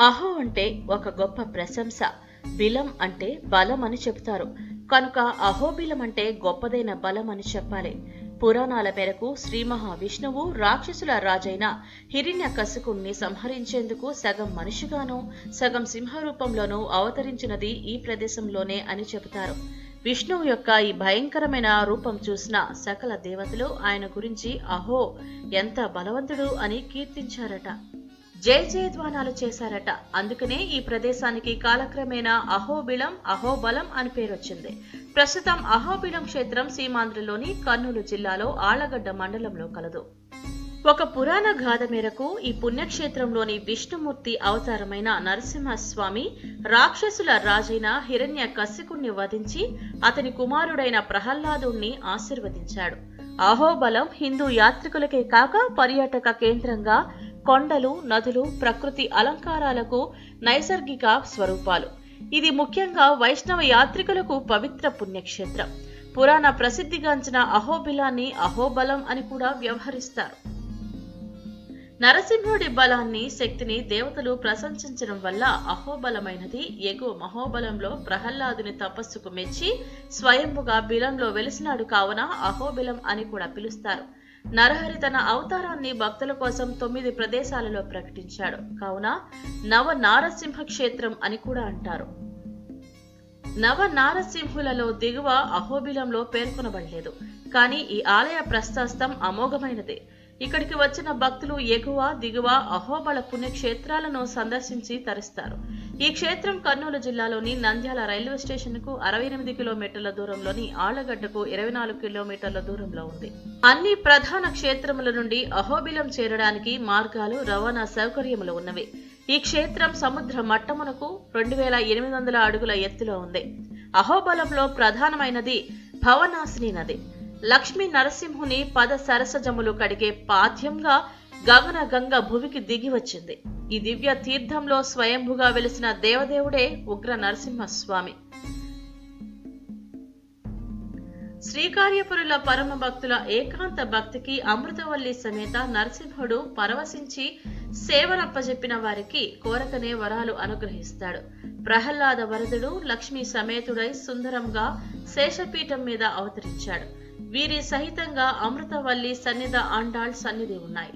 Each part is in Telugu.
అహో అంటే ఒక గొప్ప ప్రశంస. బిలం అంటే బలం అని చెబుతారు. కనుక అహోబిలం అంటే గొప్పదైన బలం అని చెప్పాలి. పురాణాల మేరకు శ్రీ మహావిష్ణువు రాక్షసుల రాజైన హిరణ్య కసుకుణ్ణి సంహరించేందుకు సగం మనిషిగాను సగం సింహ రూపంలోనూ అవతరించినది ఈ ప్రదేశంలోనే అని చెబుతారు. విష్ణువు యొక్క ఈ భయంకరమైన రూపం చూసిన సకల దేవతలు ఆయన గురించి అహో ఎంత బలవంతుడు అని కీర్తించారట. జయ జయధ్వానాలు చేశారట. అందుకనే ఈ ప్రదేశానికి కాలక్రమేణా అహోబిళం అహోబలం అని పేరొచ్చింది ప్రస్తుతం అహోబిళం క్షేత్రం సీమాంధ్రలోని కర్నూలు జిల్లాలో ఆళ్ళగడ్డ మండలంలో కలదు. ఒక పురాణ గాథ మేరకు ఈ పుణ్యక్షేత్రంలోని విష్ణుమూర్తి అవతారమైన నరసింహస్వామి రాక్షసుల రాజైన హిరణ్య కశికుణ్ణి వధించి అతని కుమారుడైన ప్రహ్లాదుణ్ణి ఆశీర్వదించాడు. అహోబలం హిందూ యాత్రికులకే కాక పర్యాటక కేంద్రంగా కొండలు నదులు ప్రకృతి అలంకారాలకు నైసర్గిక స్వరూపాలు. ఇది ముఖ్యంగా వైష్ణవ యాత్రికులకు పవిత్ర పుణ్యక్షేత్రం. పురాణ ప్రసిద్ధిగాంచిన అహోబిలాన్ని అహోబలం అని కూడా వ్యవహరిస్తారు. నరసింహుడి బలాన్ని శక్తిని దేవతలు ప్రశంసించడం వల్ల అహోబలమైనది ఎగువ మహోబలంలో ప్రహ్లాదుని తపస్సుకు మెచ్చి స్వయంభుగా బిలంలో వెలిసినాడు కావున అహోబిలం అని కూడా పిలుస్తారు. నరహరి తన అవతారాన్ని భక్తుల కోసం తొమ్మిది ప్రదేశాలలో ప్రకటించాడు. కావున నవ నారసింహ క్షేత్రం అని కూడా అంటారు. నవ నారసింహులలో దిగువ అహోబిలంలో పేర్కొనబడలేదు. కానీ ఈ ఆలయ ప్రస్థాస్తం అమోఘమైనదే. ఇక్కడికి వచ్చిన భక్తులు ఎగువ దిగువ అహోబల పుణ్యక్షేత్రాలను సందర్శించి తరిస్తారు. ఈ క్షేత్రం కర్నూలు జిల్లాలోని నంద్యాల రైల్వే స్టేషన్కు అరవై ఎనిమిది కిలోమీటర్ల దూరంలోని ఆళ్ళగడ్డకు ఇరవై నాలుగు కిలోమీటర్ల దూరంలో ఉంది. అన్ని ప్రధాన క్షేత్రముల నుండి అహోబిలం చేరడానికి మార్గాలు రవాణా సౌకర్యములు ఉన్నవి. ఈ క్షేత్రం సముద్ర మట్టమునకు రెండు వేల ఎనిమిది వందల అడుగుల ఎత్తులో ఉంది. అహోబలంలో ప్రధానమైనది భవనాశిని నది. లక్ష్మీ నరసింహుని పద సరసజములు కడిగే పాద్యంగా గగన గంగ భువికి దిగి వచ్చింది. ఈ దివ్య తీర్థంలో స్వయంభుగా వెలిసిన దేవదేవుడే ఉగ్ర నరసింహస్వామి. శ్రీకార్యపురుల పరమ భక్తుల ఏకాంత భక్తికి అమృతవల్లి సమేత నరసింహుడు పరవశించి సేవనప్పజెప్పిన వారికి కోరకనే వరాలు అనుగ్రహిస్తాడు. ప్రహ్లాద వరదుడు లక్ష్మీ సమేతుడై సుందరంగా శేషపీఠం మీద అవతరించాడు. వీరి సహితంగా అమృతవల్లి సన్నిధ ఆండాళ్ సన్నిధి ఉన్నాయి.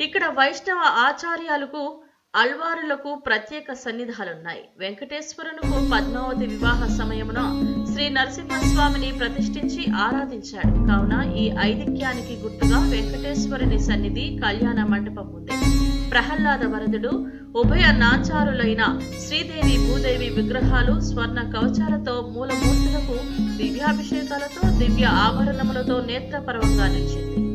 ఇక్కడ వైష్ణవ ఆచార్యాలకు అల్వారులకు ప్రత్యేక సన్నిధాలున్నాయి. వెంకటేశ్వరునుకు పద్మావతి వివాహ సమయమున శ్రీ నరసింహస్వామిని ప్రతిష్ఠించి ఆరాధించాడు. కావున ఈ ఐదిక్యానికి గుర్తుగా వెంకటేశ్వరుని సన్నిధి కళ్యాణ మండపం ఉంది. ప్రహ్లాద వరదుడు ఉభయ నాచారులైన శ్రీదేవి భూదేవి విగ్రహాలు స్వర్ణ కవచాలతో మూలమూర్తులకు దివ్యాభిషేకాలతో దివ్య ఆభరణములతో నేత్రపర్వంగా నిలిచింది.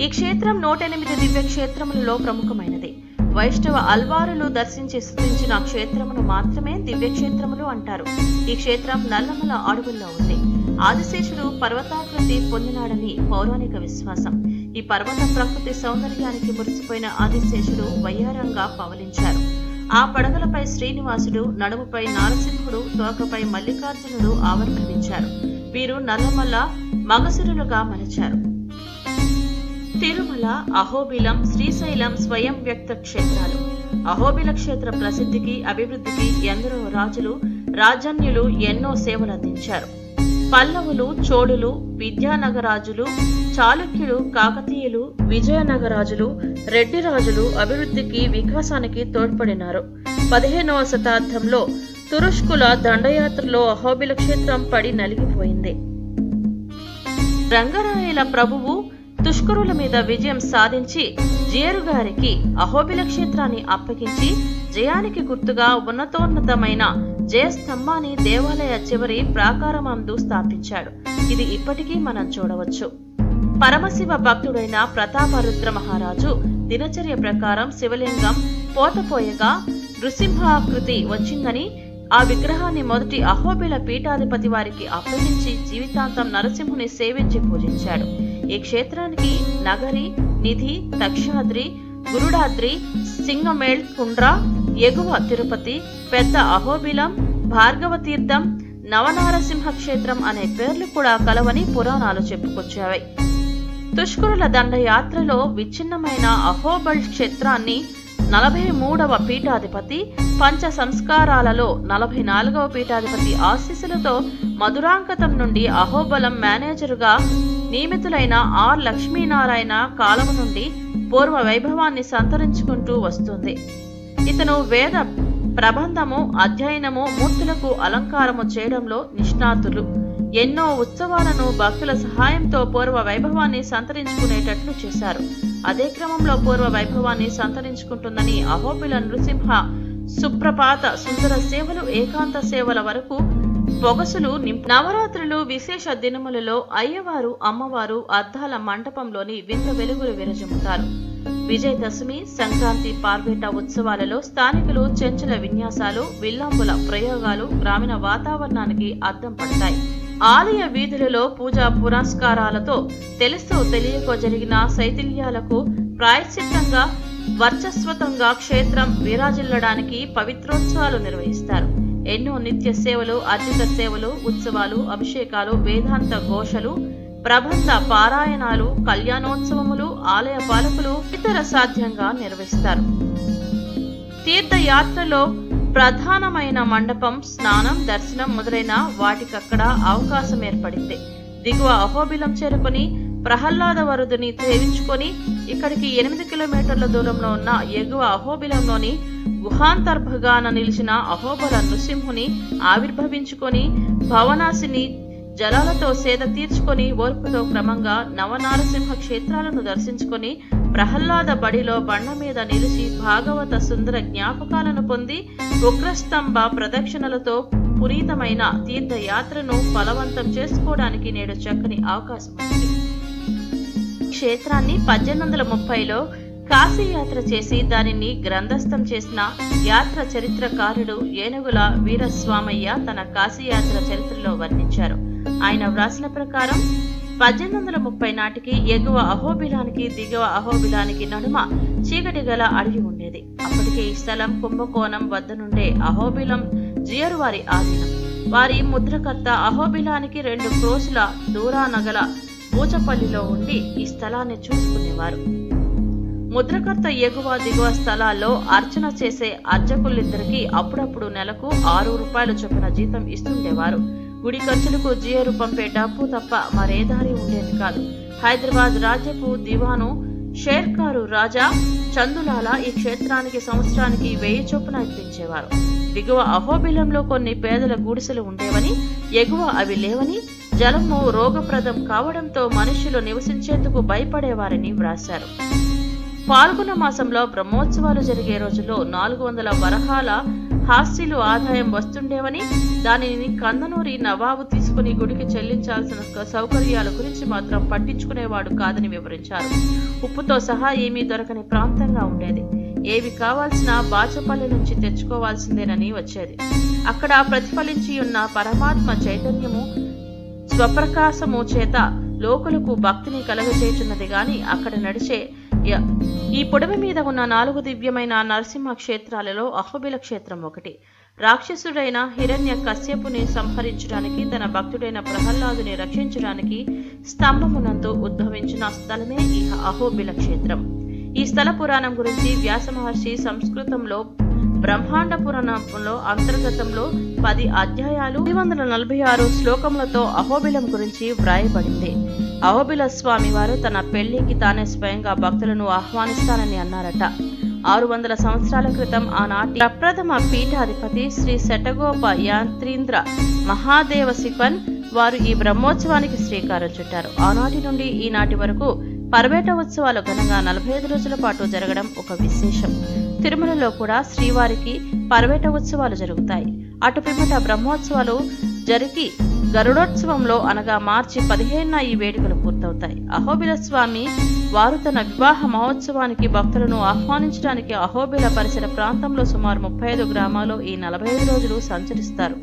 ఈ క్షేత్రం నూట ఎనిమిది దివ్య క్షేత్రములలో ప్రముఖమైనది. వైష్ణవ అల్వారులు దర్శించి స్థుతించిన క్షేత్రమును మాత్రమే దివ్యక్షేత్రములు అంటారు. ఈ క్షేత్రం నల్లమల అడవుల్లో ఉంది. ఆదిశేషుడు పర్వతాకృతి పొందినాడని పౌరాణిక విశ్వాసం. ఈ పర్వత ప్రకృతి సౌందర్యానికి మురిసిపోయిన ఆదిశేషుడు వయ్యారంగా పవలించారు. ఆ పడగలపై శ్రీనివాసుడు నడుముపై నారసింహుడు తోకపై మల్లికార్జునుడు ఆవిర్భవించారు. వీరు నల్లమల్ల మగసురులుగా మలచారు. తిరుమల అహోబిలం శ్రీశైలం స్వయం వ్యక్త క్షేత్రాలు. అహోబిల క్షేత్ర ప్రసిద్ధికి అభివృద్ధికి ఎందరో రాజులు రాజన్యులు ఎన్నో సేవలు అందించారు పల్లవులు చోడులు విద్యానగరాజులు చాళుక్యులు కాకతీయులు విజయనగరాజులు రెడ్డి రాజులు అభివృద్ధికి వికాసానికి తోడ్పడినారు. పదిహేనవ శతాబ్దంలో తురుష్కుల దండయాత్రలో అహోబిల క్షేత్రం పడి నలిగిపోయింది. రంగరాయల ప్రభువు తుష్కరుల మీద విజయం సాధించి జేరుగారికి అహోబిల క్షేత్రాన్ని అప్పగించి జయానికి గుర్తుగా ఉన్నతోన్నతమైన జయస్తంభాన్ని దేవాలయ చివరి ప్రాకారమందు స్థాపించాడు. ఇది ఇప్పటికీ మనం చూడవచ్చు. పరమశివ భక్తుడైన ప్రతాపరుద్ర మహారాజు దినచర్య ప్రకారం శివలింగం పోతపోయగా నృసింహాకృతి వచ్చిందని ఆ విగ్రహాన్ని మొదటి అహోబిల పీఠాధిపతి వారికి అప్పగించి జీవితాంతం నరసింహుని సేవించి పూజించాడు. ఈ క్షేత్రానికి నగరి నిధి దక్షాద్రి గురుడాద్రి సింగమేళ్ కుండ్రా ఎగువ తిరుపతి పెద్ద అహోబిలం భార్గవతీర్థం నవనారసింహ క్షేత్రం అనే పేర్లు కూడా కలవని పురాణాలు చెప్పుకొచ్చాయి. తుష్కరుల దండయాత్రలో విచ్ఛిన్నమైన అహోబల్ క్షేత్రాన్ని నలభై మూడవ పీఠాధిపతి పంచ సంస్కారాలలో నలభై నాలుగవ పీఠాధిపతి ఆశీస్సులతో మధురాంకతం నుండి అహోబలం మేనేజరుగా నియమితులైన ఆర్ లక్ష్మీనారాయణ కాలము నుండి పూర్వ వైభవాన్ని సంతరించుకుంటూ వస్తుంది. ఇతను వేద ప్రబంధము అధ్యయనము మూర్తులకు అలంకారము చేయడంలో నిష్ణాతులు. ఎన్నో ఉత్సవాలను భక్తుల సహాయంతో పూర్వ వైభవాన్ని సంతరించుకునేటట్లు చేశారు. అదే క్రమంలో పూర్వ వైభవాన్ని సంతరించుకుంటుందని అహోబిల నృసింహ సుప్రపాత సుందర సేవలు ఏకాంత సేవల వరకు పొగసులు నింపు నవరాత్రులు విశేష దినములలో అయ్యవారు అమ్మవారు అద్దాల మండపంలోని వింత వెలుగులు విరజిమ్ముతారు. విజయదశమి సంక్రాంతి పార్వేట ఉత్సవాలలో స్థానికులు చెంచల విన్యాసాలు విల్లాంబుల ప్రయోగాలు గ్రామీణ వాతావరణానికి అద్దం పడతాయి. ఆలయ వీధులలో పూజా పురస్కారాలతో తెలుస్తూ తెలియకో జరిగిన శైథిల్యాలకు ప్రాయశ్చిత్తంగా వర్చస్వతంగా క్షేత్రం విరాజిల్లడానికి పవిత్రోత్సవాలు నిర్వహిస్తారు. ఎన్నో నిత్య సేవలు అర్చిత సేవలు ఉత్సవాలు అభిషేకాలు వేదాంత ఘోషలు ప్రబంధ పారాయణాలు కళ్యాణోత్సవములు ఆలయ పాలకులు ఇతర సాధ్యంగా నిర్వహిస్తారు. తీర్థయాత్రలో ప్రధానమైన మండపం స్నానం దర్శనం మొదలైన వాటికక్కడ అవకాశం ఏర్పడింది. దిగువ అహోబిలం చేరుకొని ప్రహ్లాద వరుదిని సేవించుకొని ఇక్కడికి ఎనిమిది కిలోమీటర్ల దూరంలో ఉన్న ఎగువ అహోబిలంలోని గుహాంతర్భగాన నిలిచిన అహోబర నృసింహుని ఆవిర్భవించుకొని భవనాసిని జలాలతో సేద తీర్చుకొని ఓర్పుతో క్రమంగా నవనారసింహ క్షేత్రాలను దర్శించుకొని ప్రహ్లాద బడిలో బండ మీద నిలిచి భాగవత సుందర జ్ఞాపకాలను పొంది ఉగ్రస్తంభ ప్రదక్షిణలతో పునీతమైన తీర్థయాత్రను ఫలవంతం చేసుకోవడానికి నేడు చక్కని అవకాశం ఉంది. క్షేత్రాన్ని పద్దెనిమిది వందల ముప్పైలో కాశీయాత్ర చేసి దానిని గ్రంథస్థం చేసిన యాత్ర చరిత్రకారుడు ఏనుగుల వీరస్వామయ్య తన కాశీయాత్ర చరిత్రలో వర్ణించారు. ఆయన వ్రాసిన ప్రకారం పద్దెనిమిది వందల ముప్పై నాటికి ఎగువ అహోబిలానికి దిగువ అహోబిలానికి నడుమ చీకటి గల అడవి ఉండేది. అప్పటికే ఈ స్థలం కుంభకోణం వద్ద నుండే అహోబిలం జియరు వారి ఆధీనం. వారి ముద్రకర్త అహోబిలానికి రెండు క్రోసుల దూరానగల బూచపల్లిలో ఉండి ఈ స్థలాన్ని చూసుకునేవారు. ముద్రకర్త ఎగువ దిగువ స్థలాల్లో అర్చన చేసే అర్చకులిద్దరికీ అప్పుడప్పుడు నెలకు ఆరు రూపాయల చొప్పున జీతం ఇస్తుండేవారు. గుడి ఖర్చులకు జియరు పంపే డబ్బు తప్ప మరే దారి ఉండేది కాదు. హైదరాబాద్ రాజ్యపు దివాను షేర్కారు రాజా చందులాల ఈ క్షేత్రానికి సంవత్సరానికి వెయ్యి చొప్పున ఇప్పించేవారు. దిగువ అహోబిలంలో కొన్ని పేదల గుడిసెలు ఉండేవని ఎగువ అవి లేవని జలము రోగప్రదం కావడంతో మనుషులు నివసించేందుకు భయపడేవారని వ్రాశారు. పాల్గొన మాసంలో బ్రహ్మోత్సవాలు జరిగే రోజుల్లో నాలుగు వందల వరహాల హాస్యలు ఆదాయం వస్తుండేవని దానిని కందనూరి నవాబు తీసుకుని గుడికి చెల్లించాల్సిన సౌకర్యాల గురించి మాత్రం పట్టించుకునేవాడు కాదని వివరించారు. ఉప్పుతో సహా ఏమీ దొరకని ప్రాంతంగా ఉండేది. ఏవి కావాల్సిన బాచపల్లి నుంచి తెచ్చుకోవాల్సిందేనని వచ్చేది. అక్కడ ప్రతిఫలించి ఉన్న పరమాత్మ చైతన్యము స్వప్రకాశము చేత లోకులకు భక్తిని కలగజేచున్నది గాని అక్కడ నడిచే ఈ పొడవి మీద ఉన్న నాలుగు దివ్యమైన నరసింహ క్షేత్రాలలో అహోబిల క్షేత్రం ఒకటి. రాక్షసుడైన హిరణ్య కశ్యపుని సంహరించడానికి తన భక్తుడైన ప్రహ్లాదుని రక్షించడానికి స్తంభమునందు ఉద్భవించిన స్థలమే ఈ అహోబిల క్షేత్రం. ఈ స్థల పురాణం గురించి వ్యాస మహర్షి సంస్కృతంలో బ్రహ్మాండ పురాణంలో అంతర్గతంలో పది అధ్యాయాలు వందల నలభై ఆరు శ్లోకములతో అహోబిలం గురించి వ్రాయబడింది. అహోబిల స్వామి వారు తన పెళ్ళికి తానే స్వయంగా భక్తులను ఆహ్వానిస్తానని అన్నారట. ఆరు వందల సంవత్సరాల క్రితం ఆనాటి ప్రప్రథమ పీఠాధిపతి శ్రీ శటగోప యాంత్రీంద్ర మహాదేవ శివన్ వారు ఈ బ్రహ్మోత్సవానికి శ్రీకారం చుట్టారు. ఆనాటి నుండి ఈనాటి వరకు పర్వేట ఉత్సవాలు ఘనంగా నలభై ఐదు రోజుల పాటు జరగడం ఒక విశేషం. తిరుమలలో కూడా శ్రీవారికి పర్వేట ఉత్సవాలు జరుగుతాయి. అటు పిమ్మట బ్రహ్మోత్సవాలు జరిగి గరుడోత్సవంలో అనగా మార్చి పదిహేనున ఈ వేడుకలు పూర్తవుతాయి. అహోబిల స్వామి వారు తన వివాహ మహోత్సవానికి భక్తులను ఆహ్వానించడానికి అహోబిల పరిసర ప్రాంతంలో సుమారు ముప్పై ఐదు గ్రామాల్లో ఈ నలభై ఐదు రోజులు సంచరిస్తారు.